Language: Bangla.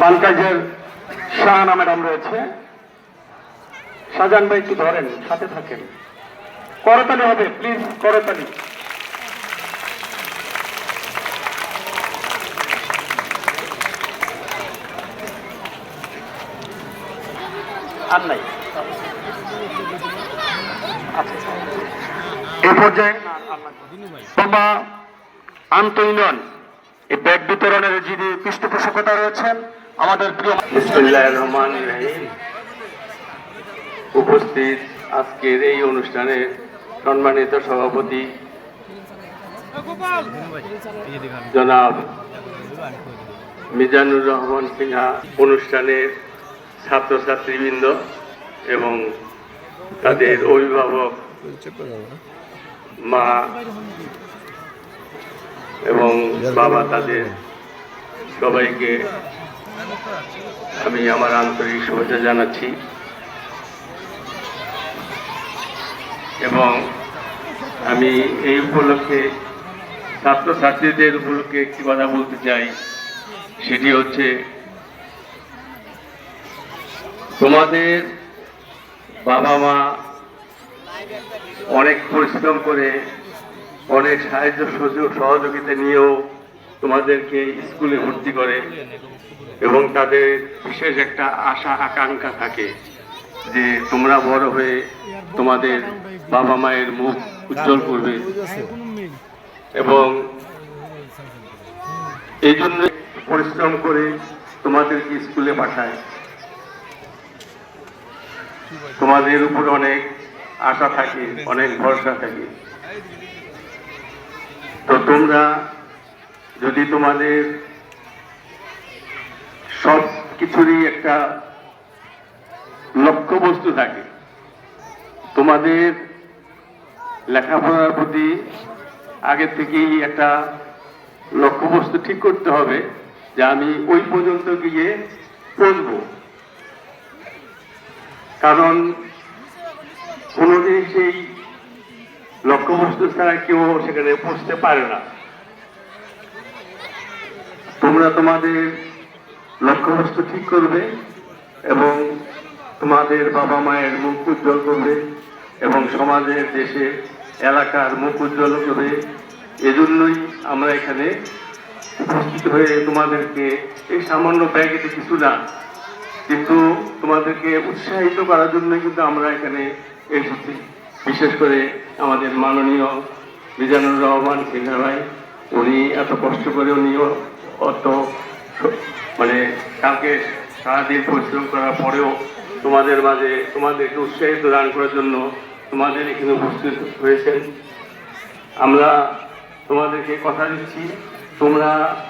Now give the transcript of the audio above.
বালকাজের শাহানা ম্যাডাম রয়েছে। শাহজাহান ভাই একটু ধরেন সাথে থাকেন। করতালি হবে প্লিজ করতালি। আর নাই। আচ্ছা এই পর্যায়ে আন্তঃইউনিয়ন এই ব্যাগ বিতরণের যিনি পৃষ্ঠপোষকতা রয়েছেন আমাদের প্রিয় রহমান উপস্থিত আজকের এই অনুষ্ঠানে সম্মানিত সভাপতি জনাব মিজানুর রহমান সিনহা, অনুষ্ঠানের ছাত্রছাত্রীবৃন্দ এবং তাদের অভিভাবক মা এবং বাবা তাদের সবাইকে আমি আমার আন্তরিক শুভেচ্ছা জানাচ্ছি। এবং আমি এই উপলক্ষে ছাত্রছাত্রীদের উপলক্ষে একটি কথা বলতে চাই, সেটি হচ্ছে, তোমাদের বাবা মা অনেক পরিশ্রম করে অনেক সাহায্য, সহযোগিতা নিয়েও তোমাদেরকে স্কুলে ভর্তি করে এবং তাদের বিশেষ একটা আশা, আকাঙ্ক্ষা থাকে যে তোমরা বড় হয়ে তোমাদের বাবা মায়ের মুখ উজ্জ্বল করবে। এবং এই জন্য পরিশ্রম করে তোমাদেরকে স্কুলে পাঠায়। তোমাদের উপর অনেক আশা থাকে, অনেক ভরসা থাকে। তো তোমরা যদি তোমাদের সব কিছুরই একটা লক্ষ্যবস্তু থাকে, তোমাদের লেখাপড়ার প্রতি আগে থেকেই একটা লক্ষ্যবস্তু ঠিক করতে হবে যে আমি ওই পর্যন্ত গিয়ে পৌঁছব কারণ কোনোদিন সেই লক্ষ্যবস্তু ছাড়া কেউ সেখানে পৌঁছতে পারে না। তোমরা তোমাদের লক্ষ্যবস্তু ঠিক করবে এবং তোমাদের বাবা মায়ের মুখ উজ্জ্বল করবে এবং সমাজের দেশে, এলাকার মুখ উজ্জ্বল করবে। এজন্যই আমরা এখানে উপস্থিত হয়ে তোমাদেরকে এই সামান্য ব্যাগেতে কিছু না কিন্তু তোমাদেরকে উৎসাহিত করার জন্যই কিন্তু আমরা এখানে এসেছি। বিশেষ করে আমাদের মাননীয় মিজানুর রহমান সিনহা ভাই, উনি এত কষ্ট করে উনিও অত মানে কালকে সারাদিন পরিশ্রম করার পরেও তোমাদের মাঝে তোমাদেরকে উৎসাহিত দান করার জন্য তোমাদের এখানে উপস্থিত হয়েছেন। আমরা তোমাদেরকে কথা দিচ্ছি। তোমরা